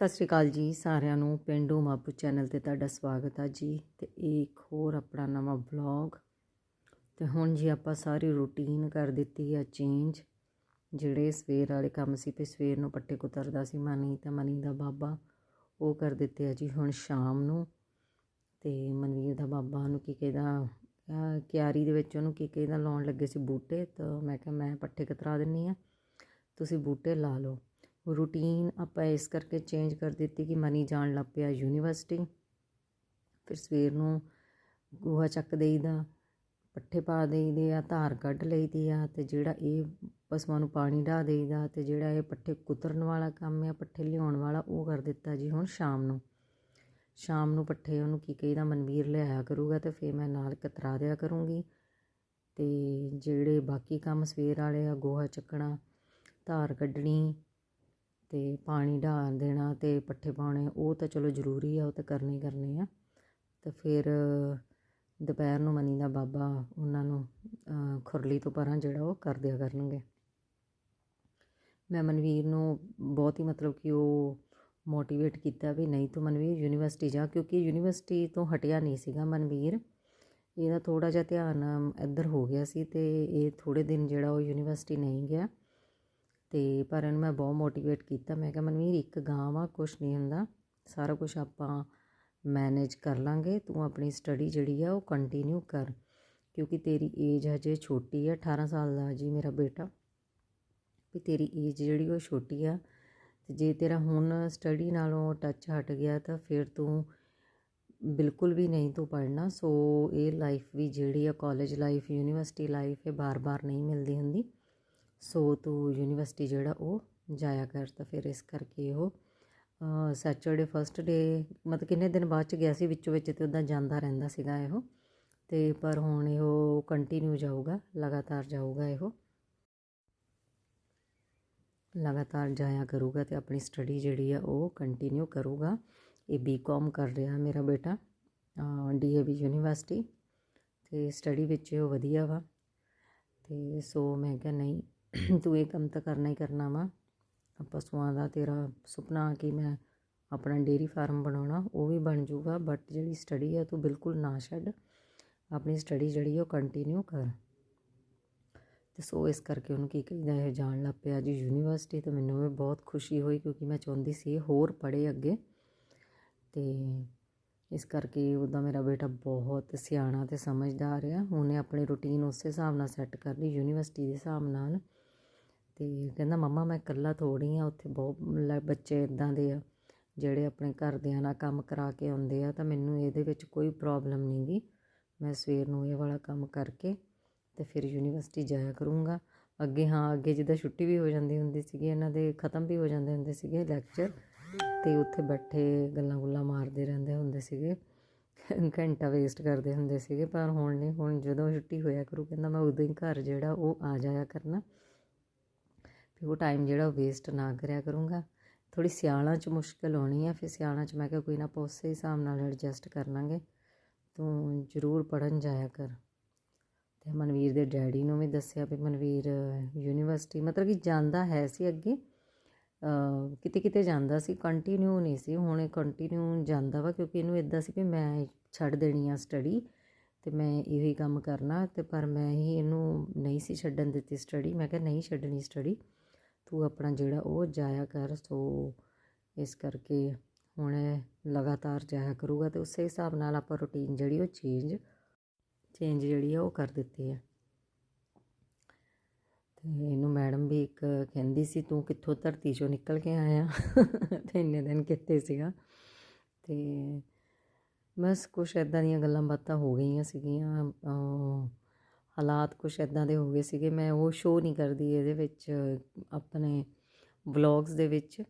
ਸਤਿ ਸ਼੍ਰੀ ਅਕਾਲ ਜੀ ਸਾਰਿਆਂ ਨੂੰ, ਪਿੰਡੂ ਮਾਪੂ ਚੈਨਲ ਤੇ ਤੁਹਾਡਾ ਸਵਾਗਤ ਆ ਜੀ ਤੇ ਇਹ ਇੱਕ ਹੋਰ ਆਪਣਾ ਨਵਾਂ ਵਲੌਗ। ਤੇ ਹੁਣ ਜੀ ਆਪਾਂ ਸਾਰੀ ਰੂਟੀਨ ਕਰ ਦਿੱਤੀ ਆ ਚੇਂਜ। ਜਿਹੜੇ ਸਵੇਰ ਵਾਲੇ ਕੰਮ ਸੀ ਤੇ ਸਵੇਰ ਨੂੰ ਪੱਟੇ ਕੁਤਰਦਾ ਸੀ ਮਨੀ ਤਾਂ ਮਨੀ ਦਾ ਬਾਬਾ, ਉਹ ਕਰ ਦਿੱਤੇ ਆ ਜੀ ਹੁਣ ਸ਼ਾਮ ਨੂੰ। ਤੇ ਮਨਵੀਰ ਦਾ ਬਾਬਾ ਨੂੰ ਕੀ ਕਹਿੰਦਾ, ਅਹ ਕਿਆਰੀ ਦੇ ਵਿੱਚ ਉਹਨੂੰ ਕੀ ਕਹਿੰਦਾ, ਲਾਉਣ ਲੱਗੇ ਸੀ ਬੂਟੇ, ਤਾਂ ਮੈਂ ਕਿਹਾ ਮੈਂ ਪੱਠੇ ਕਤਰਾ ਦਿੰਨੀ ਆ, ਤੁਸੀਂ ਬੂਟੇ ਲਾ ਲਓ। ਰੂਟੀਨ ਆਪਾਂ ਇਸ ਕਰਕੇ ਚੇਂਜ ਕਰ ਦਿੱਤੀ ਕਿ ਮਨੀ ਜਾਣ ਲੱਗ ਪਿਆ ਯੂਨੀਵਰਸਿਟੀ ਫਿਰ ਸਵੇਰ ਨੂੰ ਗੋਹਾ ਚੱਕ ਦੇਈਦਾ, ਪੱਠੇ ਪਾ ਦੇਈਦੇ ਆ, ਧਾਰ ਕੱਢ ਲਈਦੀ ਆ ਤੇ ਜਿਹੜਾ ਇਹ ਪਸ਼ੂਆਂ ਨੂੰ ਪਾਣੀ ਢਾ ਦੇਈਦਾ ਤੇ ਜਿਹੜਾ ਇਹ ਪੱਠੇ ਕੁਤਰਨ ਵਾਲਾ ਕੰਮ ਆ, ਪੱਠੇ ਲਿਆਉਣ ਵਾਲਾ ਉਹ ਕਰ ਦਿੱਤਾ ਜੀ ਹੁਣ ਸ਼ਾਮ ਨੂੰ। ਸ਼ਾਮ ਨੂੰ ਪੱਠੇ ਉਹਨੂੰ ਕੀ ਕਹੀਦਾ, ਮਨਵੀਰ ਲਿਆਇਆ ਕਰੂਗਾ ਤੇ ਫਿਰ ਮੈਂ ਨਾਲ ਕਤਰਾ ਦਿਆ ਕਰੂੰਗੀ। ਤੇ ਜਿਹੜੇ ਬਾਕੀ ਕੰਮ ਸਵੇਰ ਵਾਲੇ ਆ, ਗੋਹਾ ਚੱਕਣਾ, ਧਾਰ ਕੱਢਣੀ ਅਤੇ ਪਾਣੀ ਢਾਲ ਦੇਣਾ ਅਤੇ ਪੱਠੇ ਪਾਉਣੇ, ਉਹ ਤਾਂ ਚਲੋ ਜ਼ਰੂਰੀ ਆ, ਉਹ ਤਾਂ ਕਰਨੇ ਹੀ ਕਰਨੇ ਆ। ਅਤੇ ਫਿਰ ਦੁਪਹਿਰ ਨੂੰ ਮਨੀ ਦਾ ਬਾਬਾ ਉਹਨਾਂ ਨੂੰ ਖੁਰਲੀ ਤੋਂ ਪਰਾਂ ਜਿਹੜਾ ਉਹ ਕਰ ਦਿਆ ਕਰਨਗੇ। ਮੈਂ ਮਨਵੀਰ ਨੂੰ ਬਹੁਤ ਹੀ ਮਤਲਬ ਕਿ ਉਹ ਮੋਟੀਵੇਟ ਕੀਤਾ ਵੀ ਨਹੀਂ ਤੂੰ ਮਨਵੀਰ ਯੂਨੀਵਰਸਿਟੀ ਜਾ, ਕਿਉਂਕਿ ਯੂਨੀਵਰਸਿਟੀ ਤੋਂ ਹਟਿਆ ਨਹੀਂ ਸੀਗਾ ਮਨਵੀਰ। ਇਹਦਾ ਥੋੜਾ ਜਿਹਾ ਧਿਆਨ ਇੱਧਰ ਹੋ ਗਿਆ ਸੀ ਤੇ ਇਹ ਥੋੜੇ ਦਿਨ ਜਿਹੜਾ ਉਹ ਯੂਨੀਵਰਸਿਟੀ ਨਹੀਂ ਗਿਆ। ਤੇ ਪਰ ਇਹਨੂੰ ਮੈਂ ਬਹੁਤ ਮੋਟੀਵੇਟ ਕੀਤਾ। ਮੈਂ ਕਿਹਾ, ਮਨਵੀਰ, ਇੱਕ ਗਾਂ ਵਾ ਕੁਛ ਨਹੀਂ ਹੁੰਦਾ। ਸਾਰਾ ਕੁਝ ਆਪਾਂ ਮੈਨੇਜ ਕਰ ਲਾਂਗੇ। ਤੂੰ ਆਪਣੀ ਸਟੱਡੀ ਜਿਹੜੀ ਆ, ਉਹ ਕੰਟੀਨਿਊ ਕਰ। ਕਿਉਂਕਿ ਤੇਰੀ ਏਜ ਹਜੇ ਛੋਟੀ ਆ 18 ਸਾਲ ਦਾ ਜੀ ਮੇਰਾ ਬੇਟਾ। ਵੀ ਤੇਰੀ ਏਜ ਜਿਹੜੀ ਉਹ ਛੋਟੀ ਆ। ਤੇ ਜੇ ਤੇਰਾ ਹੁਣ ਸਟੱਡੀ ਨਾਲੋਂ ਟੱਚ ਹਟ ਗਿਆ, ਤਾਂ ਫਿਰ ਤੂੰ ਬਿਲਕੁਲ ਵੀ ਨਹੀਂ ਤੂੰ ਪੜ੍ਹਨਾ। ਸੋ ਇਹ ਲਾਈਫ ਵੀ ਜਿਹੜੀ ਆ ਕਾਲਜ ਲਾਈਫ ਯੂਨੀਵਰਸਿਟੀ ਲਾਈਫ ਇਹ ਬਾਰ-ਬਾਰ ਨਹੀਂ ਮਿਲਦੀ ਹੁੰਦੀ। ਸੋ ਤੂੰ ਯੂਨੀਵਰਸਿਟੀ ਜਿਹੜਾ ਉਹ ਜਾਇਆ ਕਰ ਤਾਂ ਫਿਰ ਇਸ ਕਰਕੇ ਉਹ ਸੈਚਰਡੇ ਫਸਟ ਡੇ ਮਤਲਬ ਕਿੰਨੇ ਦਿਨ ਬਾਅਦ ਚ ਗਿਆ ਸੀ ਵਿੱਚੋਂ ਵਿੱਚ ਤੇ ਉਦਾਂ ਜਾਂਦਾ ਰਹਿੰਦਾ ਸੀਗਾ ਇਹੋ। ਤੇ ਪਰ ਹੁਣ ਇਹੋ ਕੰਟੀਨਿਊ ਜਾਊਗਾ, ਲਗਾਤਾਰ ਜਾਊਗਾ ਇਹੋ। ਲਗਾਤਾਰ ਜਾਇਆ ਕਰੂਗਾ ਤੇ ਆਪਣੀ ਸਟੱਡੀ ਜਿਹੜੀ ਆ ਉਹ ਕੰਟੀਨਿਊ ਕਰੂਗਾ। ਇਹ ਬੀਕਾਮ ਕਰ ਰਿਹਾ ਮੇਰਾ ਬੇਟਾ ਡੀਏਵੀ ਯੂਨੀਵਰਸਿਟੀ। ਤੇ ਸਟੱਡੀ ਵਿੱਚ ਉਹ ਵਧੀਆ ਵਾ। ਤੇ ਸੋ ਮੈਂ ਕਿਹਾ ਨਹੀਂ ਤੂੰ ਇਹ ਕੰਮ ਤਾਂ ਕਰਨਾ ਹੀ ਕਰਨਾ ਵਾ। ਪਸ਼ੂਆਂ ਦਾ ਤੇਰਾ ਸੁਪਨਾ ਕਿ ਮੈਂ ਆਪਣਾ ਡੇਰੀ ਫਾਰਮ ਬਣਾਉਣਾ, ਉਹ ਵੀ ਬਣ ਜਾਊਗਾ। ਬਟ ਜਿਹੜੀ ਸਟੱਡੀ ਆ ਤੂੰ ਬਿਲਕੁਲ ਨਾ ਛੱਡ। ਆਪਣੀ ਸਟੱਡੀ ਜਿਹੜੀ ਉਹ ਕੰਟੀਨਿਊ ਕਰ। ਤੇ ਸੋ ਇਸ ਕਰਕੇ ਉਹਨੂੰ ਕੀ ਕਹਿੰਦਾ, ਇਹ ਜਾਣ ਲੱਗ ਪਿਆ ਜੀ ਯੂਨੀਵਰਸਿਟੀ ਤੇ ਮੈਨੂੰ ਵੀ ਬਹੁਤ ਖੁਸ਼ੀ ਹੋਈ ਕਿਉਂਕਿ ਮੈਂ ਚਾਹੁੰਦੀ ਸੀ ਇਹ ਹੋਰ ਪੜ੍ਹੇ ਅੱਗੇ। ਤੇ ਇਸ ਕਰਕੇ ਉਹਦਾ ਮੇਰਾ ਬੇਟਾ ਬਹੁਤ ਸਿਆਣਾ ਤੇ ਸਮਝਦਾਰ ਆ। ਉਹਨੇ ਆਪਣੀ ਰੁਟੀਨ ਉਸੇ ਹਿਸਾਬ ਨਾਲ ਸੈੱਟ ਕਰ ਲਈ ਯੂਨੀਵਰਸਿਟੀ ਦੇ ਹਿਸਾਬ ਨਾਲ। ਅਤੇ ਕਹਿੰਦਾ, ਮੰਮਾ, ਮੈਂ ਇਕੱਲਾ ਥੋੜ੍ਹੀ ਹਾਂ, ਉੱਥੇ ਬਹੁਤ ਲ- ਬੱਚੇ ਇੱਦਾਂ ਦੇ ਆ, ਜਿਹੜੇ ਆਪਣੇ ਘਰਦਿਆਂ ਨਾਲ ਕੰਮ ਕਰਾ ਕੇ ਆਉਂਦੇ ਆ, ਤਾਂ ਮੈਨੂੰ ਇਹਦੇ ਵਿੱਚ ਕੋਈ ਪ੍ਰੋਬਲਮ ਨਹੀਂ ਗੀ। ਮੈਂ ਸਵੇਰ ਨੂੰ ਇਹ ਵਾਲਾ ਕੰਮ ਕਰਕੇ ਅਤੇ ਫਿਰ ਯੂਨੀਵਰਸਿਟੀ ਜਾਇਆ ਕਰੂੰਗਾ। ਅੱਗੇ, ਹਾਂ, ਅੱਗੇ ਜਿੱਦਾਂ ਛੁੱਟੀ ਵੀ ਹੋ ਜਾਂਦੀ ਹੁੰਦੀ ਸੀਗੀ, ਇਹਨਾਂ ਦੇ ਖਤਮ ਵੀ ਹੋ ਜਾਂਦੇ ਹੁੰਦੇ ਸੀਗੇ ਲੈਕਚਰ ਤੇ ਉੱਥੇ ਬੈਠੇ ਗੱਲਾਂ ਗੁੱਲਾਂ ਮਾਰਦੇ ਰਹਿੰਦੇ ਹੁੰਦੇ ਸੀਗੇ, ਘੰਟਾ ਵੇਸਟ ਕਰਦੇ ਹੁੰਦੇ ਸੀਗੇ, ਪਰ ਹੁਣ ਨਹੀਂ, ਹੁਣ ਜਦੋਂ ਛੁੱਟੀ ਹੋਇਆ ਕਰੂ, ਕਹਿੰਦਾ, ਮੈਂ ਉਦੋਂ ਹੀ ਘਰ ਜਿਹੜਾ ਉਹ ਆ ਜਾਇਆ ਕਰਨਾ। ਵੀ ਉਹ ਟਾਈਮ ਜਿਹੜਾ ਵੇਸਟ ਨਾ ਕਰਿਆ ਕਰੂੰਗਾ। ਥੋੜੀ ਸਿਆਲਾਂ 'ਚ ਮੁਸ਼ਕਲ ਆਉਣੀ ਆ, ਫਿਰ ਸਿਆਲਾਂ 'ਚ ਮੈਂ ਕਿਹਾ ਕੋਈ ਨਾ ਆਪਾਂ ਉਸੇ ਹਿਸਾਬ ਨਾਲ ਐਡਜਸਟ ਕਰ ਲਾਂਗੇ। ਤੂੰ ਜ਼ਰੂਰ ਪੜਨ ਜਾਇਆ ਕਰ। ਤੇ ਮਨਵੀਰ ਦੇ ਡੈਡੀ ਨੂੰ ਵੀ ਦੱਸਿਆ ਵੀ ਮਨਵੀਰ ਯੂਨੀਵਰਸਿਟੀ ਮਤਲਬ ਕਿ ਜਾਂਦਾ ਹੈ ਸੀ ਅੱਗੇ। ਕਿਤੇ ਕਿਤੇ ਜਾਂਦਾ ਸੀ ਕੰਟੀਨਿਊ ਨਹੀਂ ਸੀ। ਹੁਣ ਕੰਟੀਨਿਊ ਜਾਂਦਾ ਵਾ ਕਿਉਂਕਿ ਇਹਨੂੰ ਇਦਾਂ ਸੀ ਵੀ ਮੈਂ ਛੱਡ ਦੇਣੀ ਆ ਸਟੱਡੀ ਤੇ ਮੈਂ ਇਹੋ ਹੀ ਕੰਮ ਕਰਨਾ ਤੇ ਪਰ ਮੈਂ ਹੀ ਇਹਨੂੰ ਨਹੀਂ ਸੀ ਛੱਡਣ ਦਿੱਤੀ ਸਟੱਡੀ ਮੈਂ ਕਿਹਾ ਨਹੀਂ ਛੱਡਣੀ ਸਟੱਡੀ ਤੂੰ ਆਪਣਾ ਜਿਹੜਾ ਉਹ ਜਾਇਆ ਕਰ, ਸੋ ਇਸ ਕਰਕੇ ਹੁਣ ਲਗਾਤਾਰ ਜਾਇਆ ਕਰੂਗਾ ਤੇ ਉਸੇ ਹਿਸਾਬ ਨਾਲ ਆਪਾਂ ਰੁਟੀਨ ਜਿਹੜੀ ਉਹ ਚੇਂਜ ਚੇਂਜ ਜਿਹੜੀ ਆ ਉਹ ਕਰ ਦਿੱਤੀ ਹੈ ਤੇ ਇਹਨੂੰ ਮੈਡਮ ਵੀ ਇੱਕ ਕਹਿੰਦੀ ਸੀ, ਤੂੰ ਕਿੱਥੋਂ ਧਰਤੀ ਚੋਂ ਨਿਕਲ ਕੇ ਆਇਆ? ਤੇ ਇੰਨੇ ਦਿਨ ਕਿੱਥੇ ਸੀਗਾ। ਤੇ ਬਸ ਕੁਛ ਇਦਾਂ ਦੀਆਂ ਗੱਲਾਂ ਬਾਤਾਂ ਹੋ ਗਈਆਂ ਸੀਗੀਆਂ ਹਾਲਾਤ ਕੁਛ ਇਦਾਂ ਦੇ ਹੋ ਗਏ ਸੀਗੇ, ਮੈਂ ਉਹ ਸ਼ੋਅ ਨਹੀਂ ਕਰਦੀ ਇਹਦੇ ਵਿੱਚ, ਆਪਣੇ ਵਲੌਗਸ ਦੇ ਵਿੱਚ।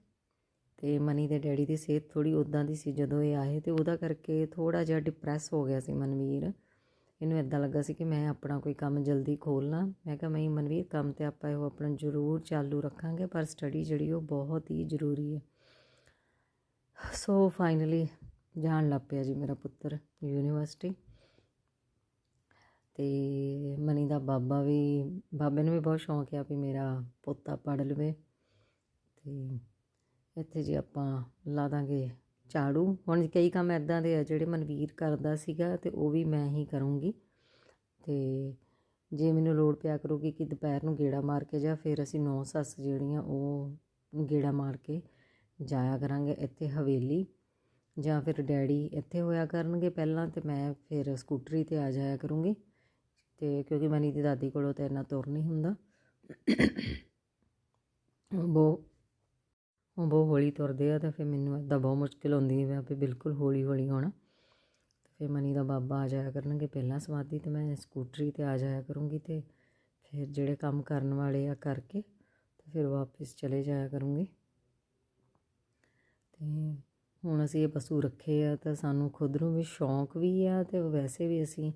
ਤੇ ਮਨੀ ਦੇ ਡੈਡੀ ਦੀ ਸਿਹਤ ਥੋੜੀ ਉਦਾਂ ਦੀ ਸੀ ਜਦੋਂ ਇਹ ਆਏ ਤੇ ਉਹਦਾ ਕਰਕੇ ਥੋੜਾ ਜਿਹਾ ਡਿਪਰੈਸ ਹੋ ਗਿਆ ਸੀ ਮਨਵੀਰ। ਇਹਨੂੰ ਇਦਾਂ ਲੱਗਾ ਸੀ ਕਿ ਮੈਂ ਆਪਣਾ ਕੋਈ ਕੰਮ ਜਲਦੀ ਖੋਲਣਾ ਮੈਂ ਕਿਹਾ ਮੈਂ ਮਨਵੀਰ, ਕੰਮ ਤੇ ਆਪਾਂ ਇਹੋ ਆਪਣਾ ਜ਼ਰੂਰ ਚਾਲੂ ਰੱਖਾਂਗੇ, ਪਰ ਸਟੱਡੀ ਜਿਹੜੀ ਉਹ ਬਹੁਤ ਹੀ ਜ਼ਰੂਰੀ ਹੈ। ਸੋ ਫਾਈਨਲੀ ਜਾਣ ਲੱਗ ਪਿਆ ਜੀ ਮੇਰਾ ਪੁੱਤਰ ਯੂਨੀਵਰਸਿਟੀ ਅਤੇ ਮਨੀ ਦਾ ਬਾਬਾ ਵੀ, ਬਾਬੇ ਨੂੰ ਵੀ ਬਹੁਤ ਸ਼ੌਂਕ ਆ ਵੀ ਮੇਰਾ ਪੋਤਾ ਪੜ੍ਹ ਲਵੇ। ਅਤੇ ਇੱਥੇ ਜੇ ਆਪਾਂ ਲਾ ਦਾਂਗੇ ਝਾੜੂ। ਹੁਣ ਕਈ ਕੰਮ ਐਦਾਂ ਦੇ ਆ ਜਿਹੜੇ ਮਨਵੀਰ ਕਰਦਾ ਸੀਗਾ ਤੇ ਉਹ ਵੀ ਮੈਂ ਹੀ ਕਰੂੰਗੀ। ਤੇ ਜੇ ਮੈਨੂੰ ਲੋੜ ਪਿਆ ਕਰੂਗੀ ਕਿ ਦੁਪਹਿਰ ਨੂੰ ਗੇੜਾ ਮਾਰ ਕੇ ਜਾਂ ਫਿਰ ਅਸੀਂ ਨੌ ਸੱਸ ਜਿਹੜੀਆਂ ਉਹ ਗੇੜਾ ਮਾਰ ਕੇ ਜਾਇਆ ਕਰਾਂਗੇ ਇੱਥੇ ਹਵੇਲੀ। ਜਾਂ ਫਿਰ ਡੈਡੀ ਇੱਥੇ ਹੋਇਆ ਕਰਨਗੇ ਪਹਿਲਾਂ ਤੇ ਮੈਂ ਫਿਰ ਸਕੂਟਰੀ ਤੇ ਆ ਜਾਇਆ ਕਰੂੰਗੀ। ਤੇ ਕਿਉਂਕਿ ਮਨੀ ਦੀ ਦਾਦੀ ਕੋਲੋਂ ਤਾਂ ਇੰਨਾ ਤੁਰ ਨਹੀਂ ਹੁੰਦਾ। ਉਹ ਬਹੁਤ ਉਹ ਬਹੁਤ ਹੌਲੀ ਤੁਰਦੇ ਆ ਤੇ ਫਿਰ ਮੈਨੂੰ ਇੱਦਾਂ ਬਹੁਤ ਮੁਸ਼ਕਿਲ ਹੁੰਦੀ ਹੈ ਵੀ ਬਿਲਕੁਲ ਹੌਲੀ ਹੌਲੀ ਹੋਣਾ ਫਿਰ ਮਨੀ ਦਾ ਬਾਬਾ ਆ ਜਾਇਆ ਕਰਨਗੇ ਪਹਿਲਾਂ ਸਮਾਧੀ ਤੇ ਮੈਂ ਸਕੂਟਰੀ ਤੇ ਆ ਜਾਇਆ ਕਰੂੰਗੀ ਤੇ ਫਿਰ ਜਿਹੜੇ ਕੰਮ ਕਰਨ ਵਾਲੇ ਆ ਕਰਕੇ ਤੇ ਫਿਰ ਵਾਪਸ ਚਲੇ ਜਾਇਆ ਕਰੂੰਗੀ। ਤੇ ਹੁਣ ਅਸੀਂ ਇਹ ਪਸ਼ੂ ਰੱਖੇ ਆ ਤਾਂ ਸਾਨੂੰ ਖੁਦ ਨੂੰ ਵੀ ਸ਼ੌਂਕ ਵੀ ਆ ਤੇ ਵੈਸੇ ਵੀ ਅਸੀਂ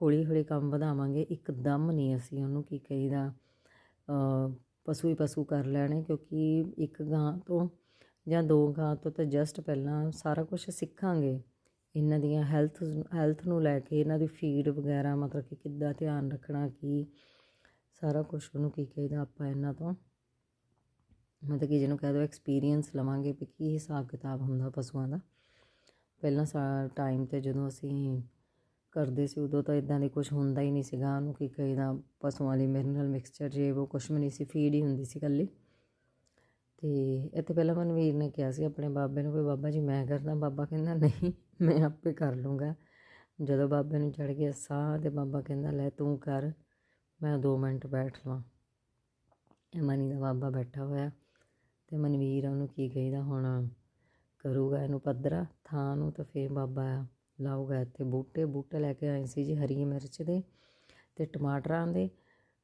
ਹੌਲੀ ਹੌਲੀ ਕੰਮ ਵਧਾਵਾਂਗੇ। ਇੱਕਦਮ ਨਹੀਂ ਅਸੀਂ ਉਹਨੂੰ ਕੀ ਕਹੀਦਾ ਪਸ਼ੂ ਹੀ ਪਸ਼ੂ ਕਰ ਲੈਣੇ, ਕਿਉਂਕਿ ਇੱਕ ਗਾਂ ਤੋਂ ਜਾਂ ਦੋ ਗਾਂ ਤੋਂ ਤਾਂ ਜਸਟ ਪਹਿਲਾਂ ਸਾਰਾ ਕੁਝ ਸਿੱਖਾਂਗੇ। ਇਹਨਾਂ ਦੀਆਂ ਹੈਲਥ ਹੈਲਥ ਨੂੰ ਲੈ ਕੇ, ਇਹਨਾਂ ਦੀ ਫੀਡ ਵਗੈਰਾ, ਮਤਲਬ ਕਿ ਕਿੱਦਾਂ ਧਿਆਨ ਰੱਖਣਾ, ਕੀ ਸਾਰਾ ਕੁਝ ਉਹਨੂੰ ਕੀ ਕਹੀਦਾ ਆਪਾਂ ਇਹਨਾਂ ਤੋਂ। ਮਤਲਬ ਕਿ ਜਿਹਨੂੰ ਕਹਿ ਦੋ ਐਕਸਪੀਰੀਅੰਸ ਲਵਾਂਗੇ ਵੀ ਕੀ ਹਿਸਾਬ ਕਿਤਾਬ ਹੁੰਦਾ ਪਸ਼ੂਆਂ ਦਾ। ਪਹਿਲਾਂ ਸਾ ਟਾਈਮ ਤੇ ਜਦੋਂ ਅਸੀਂ ਕਰਦੇ ਸੀ, ਉਦੋਂ ਤਾਂ ਇਦਾਂ ਦੇ ਕੁਝ ਹੁੰਦਾ ਹੀ ਨਹੀਂ ਸੀਗਾ ਉਹਨੂੰ ਕੀ ਕਹੀਦਾ ਪਸ਼ੂਆਂ ਲਈ ਮਿਨਰਲ ਮਿਕਸਚਰ ਜੇ ਉਹ ਕੁਝ ਵੀ ਨਹੀਂ ਸੀ ਫੀਡ ਹੀ ਹੁੰਦੀ ਸੀ ਇਕੱਲੀ। ਤੇ ਇੱਥੇ ਪਹਿਲਾਂ ਮਨਵੀਰ ਨੇ ਕਿਹਾ ਸੀ ਆਪਣੇ ਬਾਬੇ ਨੂੰ ਵੀ, ਬਾਬਾ ਜੀ, ਮੈਂ ਕਰਦਾ। ਬਾਬਾ ਕਹਿੰਦਾ, ਨਹੀਂ, ਮੈਂ ਆਪੇ ਕਰ ਲੂੰਗਾ। ਜਦੋਂ ਬਾਬੇ ਨੂੰ ਚੜ ਗਿਆ ਸਾਹ ਤੇ ਬਾਬਾ ਕਹਿੰਦਾ, ਲੈ ਤੂੰ ਕਰ, ਮੈਂ 2 ਮਿੰਟ ਬੈਠ ਲਵਾਂ। ਇਹ ਮਨੀ ਦਾ ਬਾਬਾ ਬੈਠਾ ਹੋਇਆ ਤੇ ਮਨਵੀਰ ਉਹਨੂੰ ਕੀ ਕਹੀਦਾ, ਹੁਣ ਕਰੂਗਾ ਇਹਨੂੰ ਪੱਧਰਾ, ਥਾਂ ਨੂੰ ਤਾਂ ਫੇਰ ਬਾਬਾ ਲਾਊਗਾ ਇੱਥੇ ਬੂਟੇ ਬੂਟੇ ਲੈ ਕੇ ਆਏ ਸੀ ਜੀ ਹਰੀ ਮਿਰਚ ਦੇ ਤੇ ਟਮਾਟਰਾਂ ਦੇ।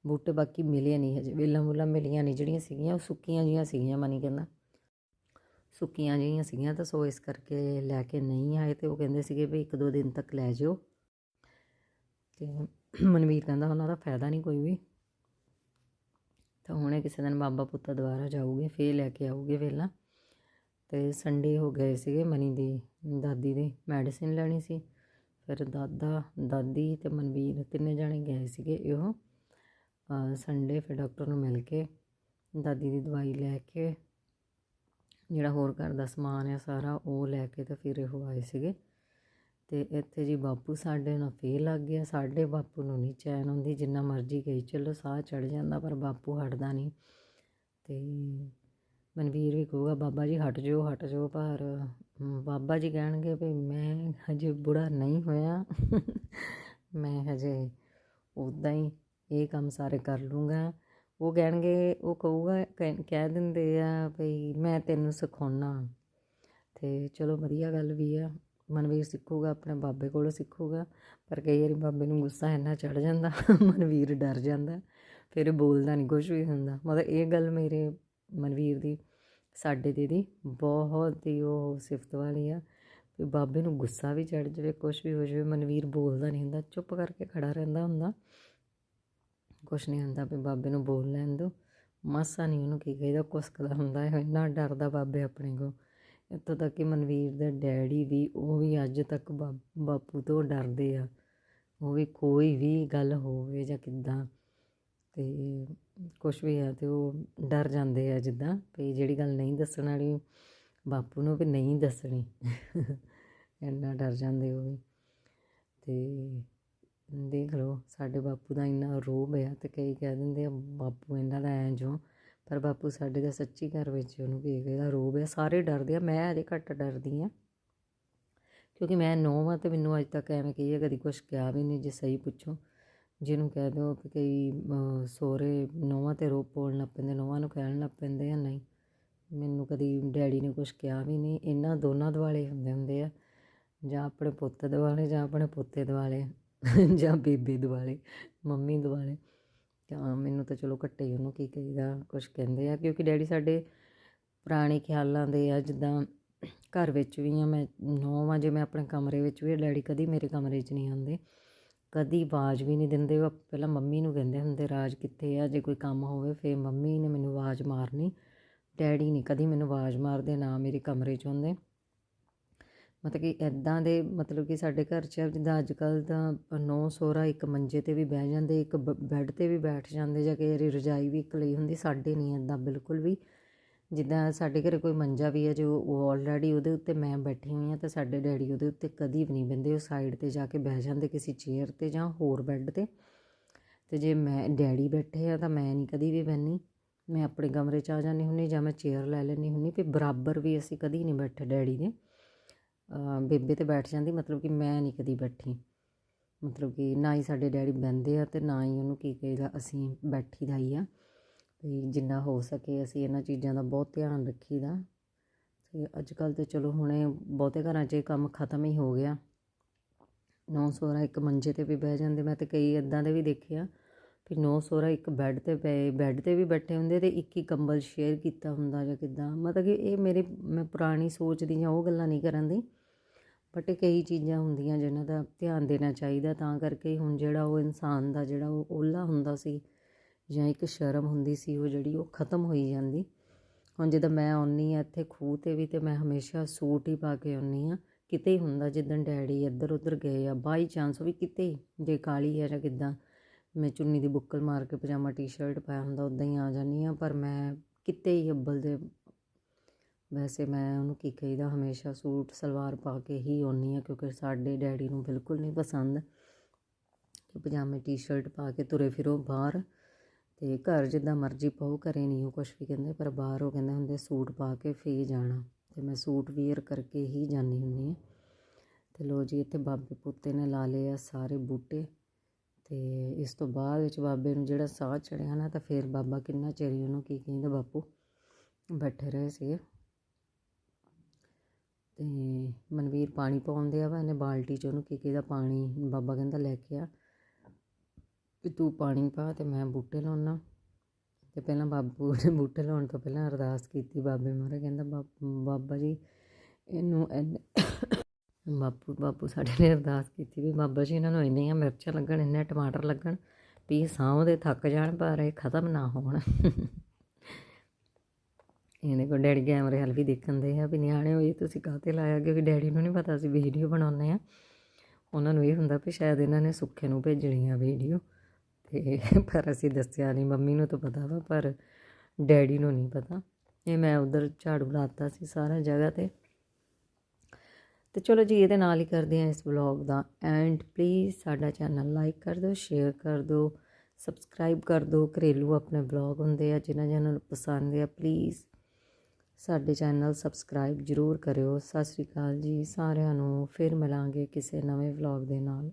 ਬੂਟੇ ਬਾਕੀ ਮਿਲੇ ਨਹੀਂ ਹਜੇ, ਵੇਲਾਂ ਮੁੱਲਾਂ ਮਿਲੀਆਂ ਨਹੀਂ, ਜਿਹੜੀਆਂ ਸੀਗੀਆਂ ਉਹ ਸੁੱਕੀਆਂ ਜੀਆਂ ਸੀਗੀਆਂ ਮਨੀ ਕਹਿੰਦਾ। ਸੁੱਕੀਆਂ ਜੀਆਂ ਸੀਗੀਆਂ ਤਾਂ ਸੋ ਇਸ ਕਰਕੇ ਲੈ ਕੇ ਨਹੀਂ ਆਏ ਤੇ ਉਹ ਕਹਿੰਦੇ ਸੀਗੇ ਵੀ ਇੱਕ ਦੋ ਦਿਨ ਤੱਕ ਲੈ ਜਾਓ। ਤੇ ਮਨਵੀਰ ਕਹਿੰਦਾ ਉਹਨਾਂ ਦਾ ਫਾਇਦਾ ਨਹੀਂ ਕੋਈ ਵੀ। ਤਾਂ ਹੁਣੇ ਕਿਸੇ ਦਿਨ ਬਾਬਾ ਪੁੱਤਾ ਦੁਆਰਾ ਜਾਊਗੇ, ਫੇਰ ਲੈ ਕੇ ਆਊਗੇ ਵੇਲਾ। ਤੇ ਸੰਡੇ ਹੋ ਗਏ ਸੀਗੇ ਮਨੀ ਦੀ, ਦਾਦੀ ਦੀ ਮੈਡੀਸਿਨ ਲੈਣੀ ਸੀ। ਫਿਰ ਦਾਦਾ, ਦਾਦੀ ਤੇ ਮਨਵੀਰ ਤਿੰਨੇ ਜਣੇ ਗਏ ਸੀਗੇ ਇਹੋ ਸੰਡੇ ਫਿਰ ਡਾਕਟਰ ਨੂੰ ਮਿਲ ਕੇ ਦਾਦੀ ਦੀ ਦਵਾਈ ਲੈ ਕੇ ਜਿਹੜਾ ਹੋਰ ਘਰ ਦਾ ਸਮਾਨ ਹੈ ਸਾਰਾ ਉਹ ਲੈ ਕੇ ਤੇ ਫਿਰ ਇਹੋ ਆਏ ਸੀਗੇ। ਤੇ ਇੱਥੇ ਜੀ ਬਾਪੂ ਸਾਡੇ ਨਾਲ ਫੇਰ ਲੱਗ ਗਿਆ। ਸਾਡੇ ਬਾਪੂ ਨੂੰ ਨਹੀਂ ਚੈਨ ਆਉਂਦੀ, ਜਿੰਨਾ ਮਰਜ਼ੀ ਗਈ ਚਲੋ ਸਾਹ ਚੜ ਜਾਂਦਾ ਪਰ ਬਾਪੂ ਹਟਦਾ ਨਹੀਂ। ਤੇ ਮਨਵੀਰ ਵੀ ਕਹੂਗਾ, ਬਾਬਾ ਜੀ, ਹਟ ਜਾਓ ਹਟ ਜਾਓ ਪਰ ਬਾਬਾ ਜੀ ਕਹਿਣਗੇ ਵੀ ਮੈਂ ਹਜੇ ਬੁੜਾ ਨਹੀਂ ਹੋਇਆ। ਮੈਂ ਹਜੇ ਉਦਾਂ ਹੀ ਇਹ ਕੰਮ ਸਾਰੇ ਕਰ ਲੂੰਗਾ। ਉਹ ਕਹਿਣਗੇ, ਉਹ ਕਹੂਗਾ, ਕਹਿ ਦਿੰਦੇ ਆ ਭਈ ਮੈਂ ਤੈਨੂੰ ਸਿਖਾਉਣਾ। ਤੇ ਚਲੋ ਵਧੀਆ ਗੱਲ ਵੀ ਆ। ਮਨਵੀਰ ਸਿੱਖੂਗਾ, ਆਪਣੇ ਬਾਬੇ ਕੋਲੋਂ ਸਿੱਖੂਗਾ। ਪਰ ਕਈ ਵਾਰੀ ਬਾਬੇ ਨੂੰ ਗੁੱਸਾ ਇੰਨਾ ਚੜ ਜਾਂਦਾ, ਮਨਵੀਰ ਡਰ ਜਾਂਦਾ। ਫਿਰ ਬੋਲਦਾ ਨਹੀਂ ਕੁਝ ਵੀ ਹੁੰਦਾ। ਮਤਲਬ ਇਹ ਗੱਲ ਮੇਰੇ ਮਨਵੀਰ ਦੀ, ਸਾਡੇ ਦੇ ਦੀ ਬਹੁਤ ਹੀ ਉਹ ਸਿਫਤ ਵਾਲੀ ਆ। ਵੀ ਬਾਬੇ ਨੂੰ ਗੁੱਸਾ ਵੀ ਚੜ ਜਾਵੇ ਕੁਝ ਵੀ ਹੋ ਜਾਵੇ, ਮਨਵੀਰ ਬੋਲਦਾ ਨਹੀਂ ਹੁੰਦਾ, ਚੁੱਪ ਕਰਕੇ ਖੜਾ ਰਹਿੰਦਾ ਹੁੰਦਾ। ਕੁਝ ਨਹੀਂ ਹੁੰਦਾ ਵੀ ਬਾਬੇ ਨੂੰ ਬੋਲ ਲੈਣ ਦੋ ਮਾਸਾ ਨਹੀਂ ਉਹਨੂੰ ਕੀ ਕਹੀਦਾ, ਕੁਸਕਦਾ ਹੁੰਦਾ ਹੈ ਇੰਨਾ ਡਰਦਾ ਬਾਬੇ ਆਪਣੇ ਕੋ ਇੱਥੋਂ ਤੱਕ ਕਿ ਮਨਵੀਰ ਦੇ ਡੈਡੀ ਵੀ, ਉਹ ਵੀ ਅੱਜ ਤੱਕ ਬਾਪੂ ਤੋਂ ਡਰਦੇ ਆ। ਉਹ ਵੀ ਕੋਈ ਵੀ ਗੱਲ ਹੋਵੇ ਜਾਂ ਕਿੱਦਾਂ, ਤੇ ਕੁਝ ਵੀ ਆ ਅਤੇ ਉਹ ਡਰ ਜਾਂਦੇ ਆ ਜਿੱਦਾਂ ਵੀ ਜਿਹੜੀ ਗੱਲ ਨਹੀਂ ਦੱਸਣ ਵਾਲੀ, ਬਾਪੂ ਨੂੰ ਵੀ ਨਹੀਂ ਦੱਸਣੀ। ਇੰਨਾ ਡਰ ਜਾਂਦੇ ਉਹ ਵੀ। ਤੇ ਦੇਖ ਲਓ, ਸਾਡੇ ਬਾਪੂ ਦਾ ਇੰਨਾ ਰੋਬ ਹੈ ਤੇ ਕਈ ਕਹਿ ਦਿੰਦੇ ਆ, ਬਾਪੂ ਇਹਨਾਂ ਦਾ ਐਂ ਜੋ ਪਰ ਬਾਪੂ ਸਾਡੇ ਦਾ ਸੱਚੀ ਘਰ ਵਿੱਚ ਉਹਨੂੰ ਵੀ ਇਹਦਾ ਰੋਬ ਆ ਸਾਰੇ ਡਰਦੇ ਆ, ਮੈਂ ਅਜੇ ਘੱਟ ਡਰਦੀ ਆ। ਕਿਉਂਕਿ ਮੈਂ ਨੌਂ ਆ ਤੇ ਮੈਨੂੰ ਅੱਜ ਤੱਕ ਐਵੇਂ ਕਹੀਏ ਕਦੀ ਕੁਝ ਕਿਹਾ ਵੀ ਨਹੀਂ, ਜੇ ਸਹੀ ਪੁੱਛੋ। ਜਿਹਨੂੰ ਕਹਿ ਦਿਓ ਕਿ ਕਈ ਸਹੁਰੇ ਨੌਵਾਂ ਤੇ ਰੋਪ ਪੋਣ ਲੱਗ ਪੈਂਦੇ ਨੌਵਾਂ ਨੂੰ ਕਹਿਣ ਲੱਗ ਪੈਂਦੇ ਆ, ਨਹੀਂ, ਮੈਨੂੰ ਕਦੀ ਡੈਡੀ ਨੇ ਕੁਛ ਕਿਹਾ ਵੀ ਨਹੀਂ। ਇਹਨਾਂ ਦੋਨਾਂ ਦੁਆਲੇ ਹੁੰਦੇ ਹੁੰਦੇ ਆ, ਜਾਂ ਆਪਣੇ ਪੁੱਤ ਦੁਆਲੇ ਜਾਂ ਆਪਣੇ ਪੋਤੇ ਦੁਆਲੇ ਜਾਂ ਬੀਬੀ ਦੁਆਲੇ ਮੰਮੀ ਦੁਆਲੇ ਤਾਂ ਮੈਨੂੰ ਤਾਂ ਚਲੋ ਘੱਟੇ ਉਹਨੂੰ ਕੀ ਕਹੀਦਾ, ਕੁਛ ਕਹਿੰਦੇ ਆ, ਕਿਉਂਕਿ ਡੈਡੀ ਸਾਡੇ ਪੁਰਾਣੇ ਖਿਆਲਾਂ ਦੇ ਆ, ਜਿੱਦਾਂ ਘਰ ਵਿੱਚ ਵੀ ਆ, ਮੈਂ ਨੌਵਾਂ ਜੇ ਮੈਂ ਆਪਣੇ ਕਮਰੇ ਵਿੱਚ ਵੀ ਡੈਡੀ ਕਦੀ ਮੇਰੇ ਕਮਰੇ 'ਚ ਨਹੀਂ ਆਉਂਦੇ। ਕਦੀ ਆਵਾਜ਼ ਵੀ ਨਹੀਂ ਦਿੰਦੇ। ਉਹ ਪਹਿਲਾਂ ਮੰਮੀ ਨੂੰ ਕਹਿੰਦੇ ਹੁੰਦੇ, ਰਾਜ ਕਿੱਥੇ ਆ? ਜੇ ਕੋਈ ਕੰਮ ਹੋਵੇ ਫਿਰ ਮੰਮੀ ਨੇ ਮੈਨੂੰ ਆਵਾਜ਼ ਮਾਰਨੀ। ਡੈਡੀ ਨਹੀਂ, ਕਦੀ ਮੈਨੂੰ ਆਵਾਜ਼ ਮਾਰਦੇ, ਨਾ ਮੇਰੇ ਕਮਰੇ 'ਚ ਹੁੰਦੇ ਮਤਲਬ ਕਿ ਐਦਾਂ ਦੇ, ਮਤਲਬ ਕਿ ਸਾਡੇ ਘਰ 'ਚ ਜਿੱਦਾਂ ਅੱਜ ਕੱਲ ਤਾਂ ਨੌ ਸੋਰਾ ਇੱਕ ਮੰਜੇ ਤੇ ਵੀ ਬਹਿ ਜਾਂਦੇ, ਇੱਕ ਬੈੱਡ ਤੇ ਵੀ ਬੈਠ ਜਾਂਦੇ, ਜਾਂ ਕਈ ਵਾਰੀ ਰਜਾਈ ਵੀ ਇੱਕ ਲਈ ਹੁੰਦੀ, ਸਾਡੇ ਨਹੀਂ ਐਦਾਂ ਬਿਲਕੁਲ ਵੀ। ਜਿੱਦਾਂ ਸਾਡੇ ਘਰੇ ਕੋਈ ਮੰਜਾ ਵੀ ਹੈ, ਜੋ ਉਹ ਆਲਰੇਡੀ ਉਹਦੇ ਉੱਤੇ ਮੈਂ ਬੈਠੀ ਹੋਈ ਹਾਂ, ਤਾਂ ਸਾਡੇ ਡੈਡੀ ਉਹਦੇ ਉੱਤੇ ਕਦੀ ਵੀ ਨਹੀਂ ਬਹਿੰਦੇ। ਉਹ ਸਾਈਡ ਤੇ ਜਾ ਕੇ ਬਹਿ ਜਾਂਦੇ ਕਿਸੇ ਚੇਅਰ ਤੇ ਜਾਂ ਹੋਰ ਬੈੱਡ ਤੇ। ਤੇ ਜੇ ਮੈਂ ਡੈਡੀ ਬੈਠੇ ਆ, ਤਾਂ ਮੈਂ ਨਹੀਂ ਕਦੀ ਵੀ ਬਹਿੰਦੀ। ਮੈਂ ਆਪਣੇ ਕਮਰੇ 'ਚ ਆ ਜਾਂਦੀ ਹੁੰਦੀ, ਜਾਂ ਮੈਂ ਚੇਅਰ ਲੈ ਲੈਂਦੀ ਹੁੰਦੀ, ਵੀ ਬਰਾਬਰ ਵੀ ਅਸੀਂ ਕਦੀ ਨਹੀਂ ਬੈਠੇ ਡੈਡੀ ਦੇ। ਬੇਬੇ ਤੇ ਬੈਠ ਜਾਂਦੀ, ਮਤਲਬ ਕਿ ਮੈਂ ਨਹੀਂ ਕਦੀ ਬੈਠੀ। ਮਤਲਬ ਕਿ ਨਾ ਹੀ ਸਾਡੇ ਡੈਡੀ ਬਹਿੰਦੇ ਆ, ਤੇ ਨਾ ਹੀ ਉਹਨੂੰ ਕੀ ਕਹੀਦਾ, ਅਸੀਂ ਬੈਠੀ ਦਾ ਹੀ ਆ। ਵੀ ਜਿੰਨਾ ਹੋ ਸਕੇ ਅਸੀਂ ਇਹਨਾਂ ਚੀਜ਼ਾਂ ਦਾ ਬਹੁਤ ਧਿਆਨ ਰੱਖੀਦਾ। ਤੇ ਅੱਜ ਕੱਲ ਤੇ ਚਲੋ ਹੁਣੇ ਬਹੁਤੇ ਘਰਾਂ 'ਚ ਇਹ ਕੰਮ ਖਤਮ ਹੀ ਹੋ ਗਿਆ। ਨੌ ਸੋਹਰਾ ਇੱਕ ਮੰਜੇ ਤੇ ਵੀ ਬਹਿ ਜਾਂਦੇ, ਮੈਂ ਤੇ ਕਈ ਇਦਾਂ ਦੇ ਵੀ ਦੇਖਿਆ ਵੀ ਨੌ ਸੋਹਰਾ ਇੱਕ ਬੈੱਡ ਤੇ ਪਏ ਬੈੱਡ ਤੇ ਵੀ ਬੈਠੇ ਹੁੰਦੇ ਤੇ ਇੱਕ ਹੀ ਕੰਬਲ ਸ਼ੇਅਰ ਕੀਤਾ ਹੁੰਦਾ ਜਾਂ ਕਿਦਾਂ। ਮਤਲਬ ਕਿ ਇਹ ਮੇਰੇ, ਮੈਂ ਪੁਰਾਣੀ ਸੋਚਦੀ ਜਾਂ ਉਹ ਗੱਲਾਂ ਨਹੀਂ ਕਰਨ ਦੀ। ਬਟ ਇਹ ਕਈ ਚੀਜ਼ਾਂ ਹੁੰਦੀਆਂ ਜਿਨ੍ਹਾਂ ਦਾ ਧਿਆਨ ਦੇਣਾ ਚਾਹੀਦਾ ਤਾਂ ਕਰਕੇ ਹੁਣ ਜਿਹੜਾ ਉਹ ਇਨਸਾਨ ਦਾ ਜਿਹੜਾ ਉਹ ਓਲਾ ਹੁੰਦਾ ਸੀ ਜਾਂ ਇੱਕ ਸ਼ਰਮ ਹੁੰਦੀ ਸੀ, ਉਹ ਜਿਹੜੀ ਉਹ ਖਤਮ ਹੋਈ ਜਾਂਦੀ। ਹੁਣ ਜਿੱਦਾਂ ਮੈਂ ਆਉਂਦੀ ਆ ਇੱਥੇ ਖੂਹ ਤੇ ਵੀ ਤੇ ਮੈਂ ਹਮੇਸ਼ਾ ਸੂਟ ਹੀ ਪਾ ਕੇ ਆਉਂਦੀ ਆ ਕਿਤੇ ਹੀ ਹੁੰਦਾ ਜਿੱਦਣ ਡੈਡੀ ਇੱਧਰ ਉੱਧਰ ਗਏ ਆ ਬਾਈ ਚਾਂਸ ਵੀ ਕਿਤੇ ਹੀ, ਜੇ ਕਾਲੀ ਹੈ ਜਾਂ ਕਿੱਦਾਂ। ਮੈਂ ਚੁੰਨੀ ਦੀ ਬੁੱਕਲ ਮਾਰ ਕੇ ਪਜਾਮਾ ਟੀ-ਸ਼ਰਟ ਪਾਇਆ ਹੁੰਦਾ ਉਦਾਂ ਹੀ ਆ ਜਾਂਦੀ ਆ ਪਰ ਮੈਂ ਕਿਤੇ ਹੀ ਅੱਬਲ ਦੇ ਵੈਸੇ ਮੈਂ ਉਹਨੂੰ ਕੀ ਕਹੀਦਾ, ਹਮੇਸ਼ਾ ਸੂਟ, ਸਲਵਾਰ ਪਾ ਕੇ ਹੀ ਆਉਂਦੀ ਆ ਕਿਉਂਕਿ ਸਾਡੇ ਡੈਡੀ ਨੂੰ ਬਿਲਕੁਲ ਨਹੀਂ ਪਸੰਦ ਕਿ ਪਜਾਮੇ ਟੀ-ਸ਼ਰਟ ਪਾ ਕੇ ਤੁਰੇ ਫਿਰੋ ਬਾਹਰ। ਤੇ ਘਰ ਜਿੱਦਾਂ ਮਰਜ਼ੀ ਪਾਓ, ਘਰੇ ਨਹੀਂ ਉਹ ਕੁਝ ਵੀ ਕਹਿੰਦੇ, ਪਰ ਬਾਹਰ ਉਹ ਕਹਿੰਦੇ ਹੁੰਦੇ ਸੂਟ ਪਾ ਕੇ ਫੇ ਜਾਣਾ। ਤੇ ਮੈਂ ਸੂਟ ਵੀਅਰ ਕਰਕੇ ਹੀ ਜਾਂਦੀ ਹੁੰਦੀ ਹਾਂ। ਤੇ ਲੋ ਜੀ, ਇੱਥੇ ਬਾਬੇ ਪੁੱਤੇ ਨੇ ਲਾ ਲਏ ਆ ਸਾਰੇ ਬੂਟੇ। ਤੇ ਇਸ ਤੋਂ ਬਾਅਦ ਵਿੱਚ ਬਾਬੇ ਨੂੰ ਜਿਹੜਾ ਸਾਹ ਚੜਿਆ ਨਾ, ਤਾਂ ਫਿਰ ਬਾਬਾ ਕਿੰਨਾ ਚਿਰ ਉਹਨੂੰ ਕੀ ਕਹਿੰਦਾ, ਬਾਪੂ ਬੈਠੇ ਰਹੇ ਸੀਗੇ ਤੇ ਮਨਵੀਰ ਪਾਣੀ ਪਾਉਂਦੇ ਆ ਵਾ, ਇਹਨੇ ਬਾਲਟੀ 'ਚ ਉਹਨੂੰ ਕੀ ਕੀ ਦਾ ਪਾਣੀ ਬਾਬਾ ਕਹਿੰਦਾ ਲੈ ਕੇ ਆ। ਵੀ ਤੂੰ ਪਾਣੀ ਪਾ ਤੇ ਮੈਂ ਬੂਟੇ ਲਾਉਣਾ ਤੇ ਪਹਿਲਾਂ ਬਾਬੂ ਨੇ ਬੂਟੇ ਲਾਉਣ ਤੋਂ ਪਹਿਲਾਂ ਅਰਦਾਸ ਕੀਤੀ ਬਾਬੇ ਮਹਾਰਾਜ, ਕਹਿੰਦਾ ਬਾਬ- ਬਾਬਾ ਜੀ, ਇਹਨੂੰ ਇੰਨੇ- ਬਾਪੂ ਬਾਪੂ ਸਾਡੇ ਨੇ ਅਰਦਾਸ ਕੀਤੀ ਵੀ ਬਾਬਾ ਜੀ, ਇਹਨਾਂ ਨੂੰ ਇੰਨੀਆਂ ਮਿਰਚਾਂ ਲੱਗਣ, ਇੰਨੇ ਟਮਾਟਰ ਲੱਗਣ ਵੀ ਇਹ ਸਾਂਭਦੇ ਥੱਕ ਜਾਣ ਪਰ ਇਹ ਖਤਮ ਨਾ ਹੋਣ। ਇਹਨੇ ਕੋ ਡੈਡੀ ਕੈਮਰੇ ਹਲ ਵੀ ਦੇਖਣ ਦੇ ਆ ਵੀ ਨਿਆਣੇ ਹੋਏ ਤੁਸੀਂ ਕਾਹਤੇ ਲਾਇਆ? ਕਿਉਂਕਿ ਡੈਡੀ ਨੂੰ ਨਹੀਂ ਪਤਾ ਸੀ ਵੀਡੀਓ ਬਣਾਉਂਦੇ ਆ। ਉਹਨਾਂ ਨੂੰ ਇਹ ਹੁੰਦਾ ਵੀ ਸ਼ਾਇਦ ਇਹਨਾਂ ਨੇ ਸੁੱਖੇ ਨੂੰ ਭੇਜਣੀ ਆ ਵੀਡੀਓ। ਤੇ ਪਰ ਅਸੀਂ ਦੱਸਿਆ ਨਹੀਂ ਮੰਮੀ ਨੂੰ ਤਾਂ ਪਤਾ ਵਾ, ਪਰ ਡੈਡੀ ਨੂੰ ਨਹੀਂ ਪਤਾ। ਇਹ ਮੈਂ ਉਧਰ ਝਾੜੂ ਲਾਤਾ ਸੀ ਸਾਰਾ ਜਗ੍ਹਾ ਤੇ। ਤੇ ਚਲੋ ਜੀ, ਇਹਦੇ ਨਾਲ ਹੀ ਕਰਦੇ ਹਾਂ ਇਸ ਵਲੌਗ ਦਾ ਐਂਡ। ਪਲੀਜ਼ ਸਾਡਾ ਚੈਨਲ ਲਾਈਕ ਕਰ ਦਿਓ, ਸ਼ੇਅਰ ਕਰ ਦਿਓ, ਸਬਸਕ੍ਰਾਈਬ ਕਰ ਦਿਓ। ਘਰੇਲੂ ਆਪਣੇ ਵਲੌਗ ਹੁੰਦੇ ਆ, ਜਿਨ੍ਹਾਂ ਜਿਨ੍ਹਾਂ ਨੂੰ ਪਸੰਦ ਆ ਪਲੀਜ਼ ਸਾਡੇ ਚੈਨਲ ਸਬਸਕ੍ਰਾਈਬ ਜ਼ਰੂਰ ਕਰਿਓ। ਸਤਿ ਸ਼੍ਰੀ ਅਕਾਲ ਜੀ, ਸਾਰਿਆਂ ਨੂੰ। ਫਿਰ ਮਿਲਾਂਗੇ ਕਿਸੇ ਨਵੇਂ ਵਲੌਗ ਦੇ ਨਾਲ।